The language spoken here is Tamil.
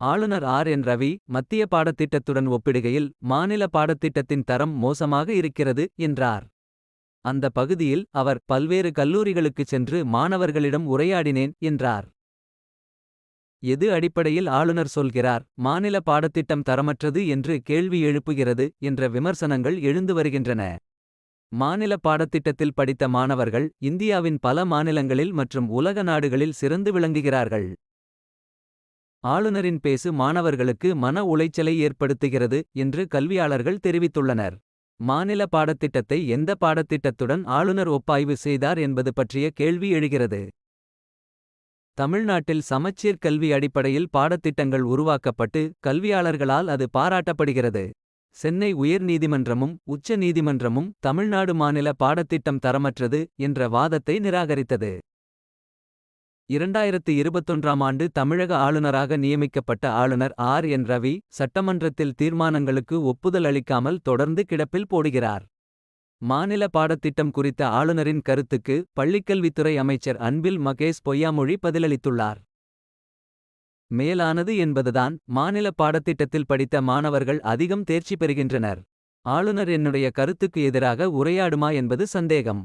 ஆளுநர் ஆர் என் ரவி மத்திய பாடத்திட்டத்துடன் ஒப்பிடுகையில் மாநில பாடத்திட்டத்தின் தரம் மோசமாக இருக்கிறது என்றார். அந்த பகுதியில் அவர் பல்வேறு கல்லூரிகளுக்குச் சென்று மாணவர்களிடம் உரையாடினேன் என்றார். எது அடிப்படையில் ஆளுநர் சொல்கிறார் மாநில பாடத்திட்டம் தரமற்றது என்று கேள்வி எழுப்புகிறது என்ற விமர்சனங்கள் எழுந்து வருகின்றன. மாநில பாடத்திட்டத்தில் படித்த மாணவர்கள் இந்தியாவின் பல மாநிலங்களில் மற்றும் உலக நாடுகளில் சிறந்து விளங்குகிறார்கள். ஆளுநரின் பேசு மாணவர்களுக்கு மன உளைச்சலை ஏற்படுத்துகிறது என்று கல்வியாளர்கள் தெரிவித்துள்ளனர். மாநில பாடத்திட்டத்தை எந்த பாடத்திட்டத்துடன் ஆளுநர் ஒப்பாய்வு செய்தார் என்பது பற்றிய கேள்வி எழுகிறது. தமிழ்நாட்டில் சமச்சீர் கல்வி அடிப்படையில் பாடத்திட்டங்கள் உருவாக்கப்பட்டு கல்வியாளர்களால் அது பாராட்டப்படுகிறது. சென்னை உயர் நீதிமன்றமும் உச்ச நீதிமன்றமும் தமிழ்நாடு மாநில பாடத்திட்டம் தரமற்றது என்ற வாதத்தை நிராகரித்தது. 2021ஆம் ஆண்டு தமிழக ஆளுநராக நியமிக்கப்பட்ட ஆளுநர் ஆர் என் ரவி சட்டமன்றத்தில் தீர்மானங்களுக்கு ஒப்புதல் அளிக்காமல் தொடர்ந்து கிடப்பில் போடுகிறார். மாநில பாடத்திட்டம் குறித்த ஆளுநரின் கருத்துக்கு பள்ளிக்கல்வித்துறை அமைச்சர் அன்பில் மகேஷ் பொய்யாமொழி பதிலளித்துள்ளார். மேலானது என்பதுதான் மாநில பாடத்திட்டத்தில் படித்த மாணவர்கள் அதிகம் தேர்ச்சி பெறுகின்றனர். ஆளுநர் என்னுடைய கருத்துக்கு எதிராக உரையாடுமா என்பது சந்தேகம்.